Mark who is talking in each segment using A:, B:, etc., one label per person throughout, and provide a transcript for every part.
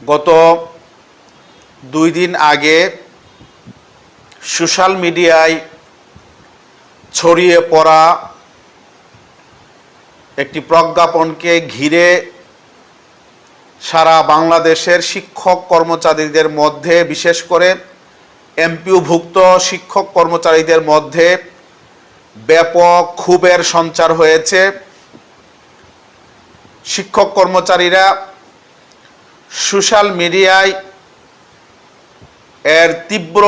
A: গত দুই দিন আগে সোশ্যাল মিডিয়ায় ছড়িয়ে পড়া একটি প্রজ্ঞাপনকে ঘিরে সারা বাংলাদেশের শিক্ষক কর্মচারীদের মধ্যে, বিশেষ করে এমপিওভুক্ত শিক্ষক কর্মচারীদের মধ্যে ব্যাপক ক্ষোভের সঞ্চার হয়েছে। শিক্ষক কর্মচারীরা সোশ্যাল মিডিয়ায় এর তীব্র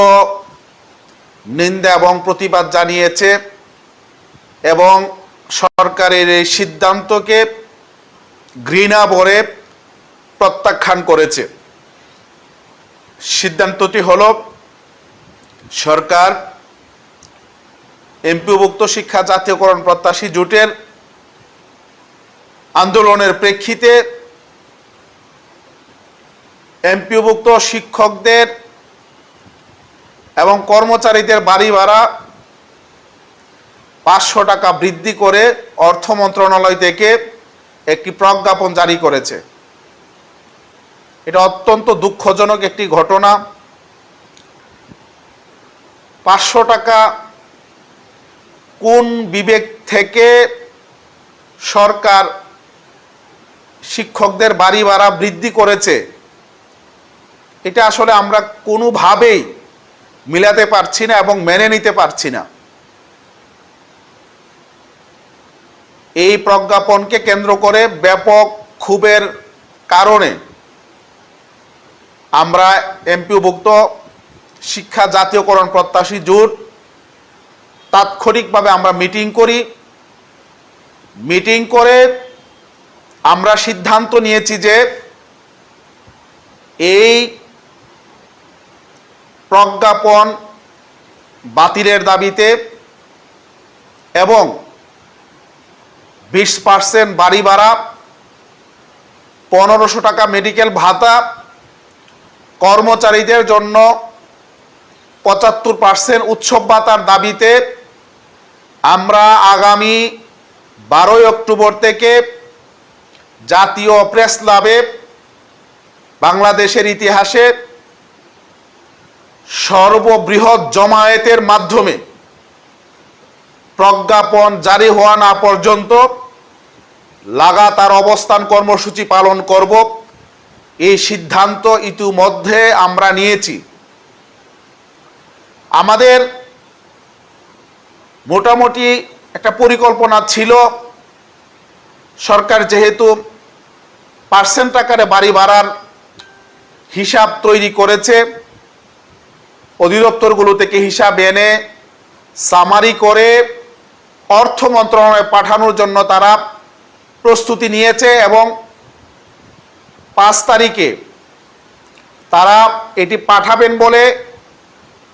A: নিন্দা এবং প্রতিবাদ জানিয়েছে এবং সরকারের এই সিদ্ধান্তকে ঘৃণা ভরে প্রত্যাখ্যান করেছে। সিদ্ধান্তটি হল, সরকার এমপিভুক্ত শিক্ষা জাতীয়করণ প্রত্যাশী জোটের আন্দোলনের প্রেক্ষিতে এমপিভুক্ত শিক্ষকদের এবং কর্মচারীদের বাড়ি ভাড়া পাঁচশো টাকা বৃদ্ধি করে অর্থ মন্ত্রণালয় থেকে একটি প্রজ্ঞাপন জারি করেছে। এটা অত্যন্ত দুঃখজনক একটি ঘটনা। পাঁচশো টাকা কোন বিবেক থেকে সরকার শিক্ষকদের বাড়ি ভাড়া বৃদ্ধি করেছে? এটা আসলে আমরা কোনোভাবেই মিলাতে পারছি না এবং মেনে নিতে পারছি না। এই প্রজ্ঞাপনকে কেন্দ্র করে ব্যাপক ক্ষোভের কারণে আমরা এমপিভুক্ত শিক্ষা জাতীয়করণ প্রত্যাশী জোট তাৎক্ষণিকভাবে আমরা মিটিং করি। মিটিং করে আমরা সিদ্ধান্ত নিয়েছি যে এই প্রজ্ঞাপন বাতিলের দাবিতে এবং বিশ পার্সেন্ট বাড়ি ভাড়া, পনেরোশো টাকা মেডিকেল ভাতা কর্মচারীদের জন্য পঁচাত্তর পার্সেন্ট উৎসব ভাতার দাবিতে আমরা আগামী বারোই অক্টোবর থেকে জাতীয় প্রেস ক্লাবে বাংলাদেশের ইতিহাসে সর্ববৃহৎ জমায়েতের মাধ্যমে প্রজ্ঞাপন জারি হওয়া না পর্যন্ত লাগাতার অবস্থান কর্মসূচি পালন করব। এই সিদ্ধান্ত ইতিমধ্যে আমরা নিয়েছি। আমাদের মোটামুটি একটা পরিকল্পনা ছিল। সরকার যেহেতু পার্সেন্ট আকারে বাড়ি ভাড়ার হিসাব তৈরি করেছে অধিদপ্তরগুলো থেকে হিসাব এনে সামারি করে অর্থ মন্ত্রণালয়ে পাঠানোর জন্য তারা প্রস্তুতি নিয়েছে এবং পাঁচ তারিখে তারা এটি পাঠাবেন বলে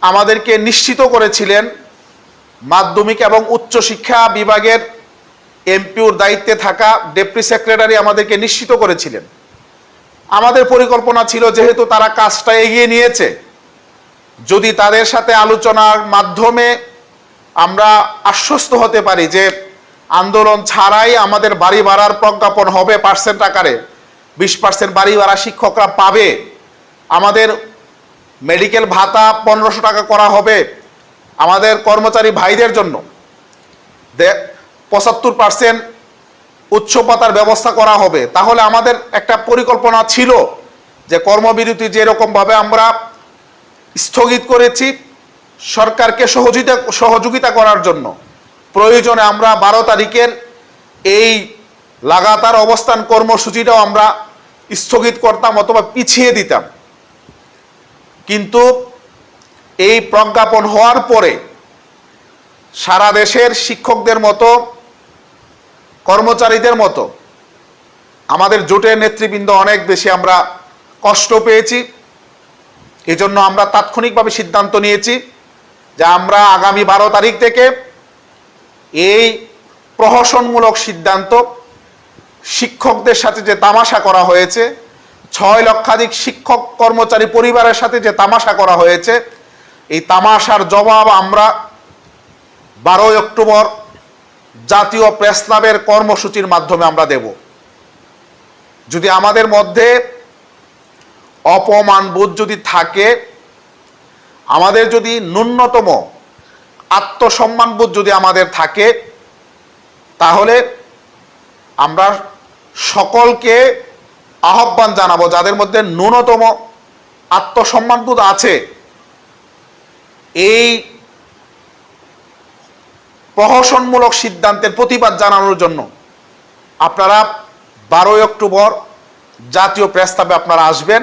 A: আমাদেরকে নিশ্চিত করেছিলেন। মাধ্যমিক এবং উচ্চশিক্ষা বিভাগের এমপিওর দায়িত্বে থাকা ডেপুটি সেক্রেটারি আমাদেরকে নিশ্চিত করেছিলেন। আমাদের পরিকল্পনা ছিল যেহেতু তারা কাজটা এগিয়ে নিয়েছে যদি তাদের সাথে আলোচনার মাধ্যমে আমরা আশ্বস্ত হতে পারি যে আন্দোলন ছাড়াই আমাদের বাড়ি ভাড়ার প্রজ্ঞাপন হবে পার্সেন্ট আকারে, বিশ পার্সেন্ট বাড়ি ভাড়া শিক্ষকরা পাবে, আমাদের মেডিকেল ভাতা পনেরোশো টাকা করা হবে আমাদের কর্মচারী ভাইদের জন্য পঁচাত্তর পার্সেন্ট উচ্চপাতার ব্যবস্থা করা হবে, তাহলে আমাদের একটা পরিকল্পনা ছিল যে কর্মবিরতি যেরকমভাবে আমরা স্থগিত করেছি সরকারকে সহযোগিতা সহযোগিতা করার জন্য। প্রয়োজনে আমরা বারো তারিখের এই লাগাতার অবস্থান কর্মসূচিটাও আমরা স্থগিত করতাম অথবা পিছিয়ে দিতাম। কিন্তু এই প্রজ্ঞাপন হওয়ার পরে সারা দেশের শিক্ষকদের মতো, কর্মচারীদের মতো আমাদের জোটের নেতৃবৃন্দ অনেক বেশি আমরা কষ্ট পেয়েছি। এজন্য আমরা তাৎক্ষণিকভাবে সিদ্ধান্ত নিয়েছি যে আমরা আগামী বারো তারিখ থেকে এই প্রহসনমূলক সিদ্ধান্ত শিক্ষকদের সাথে যে তামাশা করা হয়েছে, ছয় লক্ষাধিক শিক্ষক কর্মচারী পরিবারের সাথে যে তামাশা করা হয়েছে, এই তামাশার জবাব আমরা বারোই অক্টোবর জাতীয় প্রেস ক্লাবের কর্মসূচির মাধ্যমে আমরা দেব। যদি আমাদের মধ্যে অপমানবোধ যদি থাকে, আমাদের যদি ন্যূনতম আত্মসম্মানবোধ যদি আমাদের থাকে, তাহলে আমরা সকলকে আহ্বান জানাব, যাদের মধ্যে ন্যূনতম আত্মসম্মানবোধ আছে, এই প্রহসনমূলক সিদ্ধান্তের প্রতিবাদ জানানোর জন্য আপনারা বারোই অক্টোবর জাতীয় প্রেস্তাবে আপনারা আসবেন।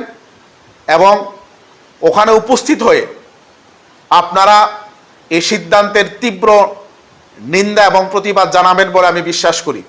A: এবং ওখানে উপস্থিত হয়ে আপনারা এই সিদ্ধান্তের তীব্র নিন্দা এবং প্রতিবাদ জানাবেন বলে আমি বিশ্বাস করি।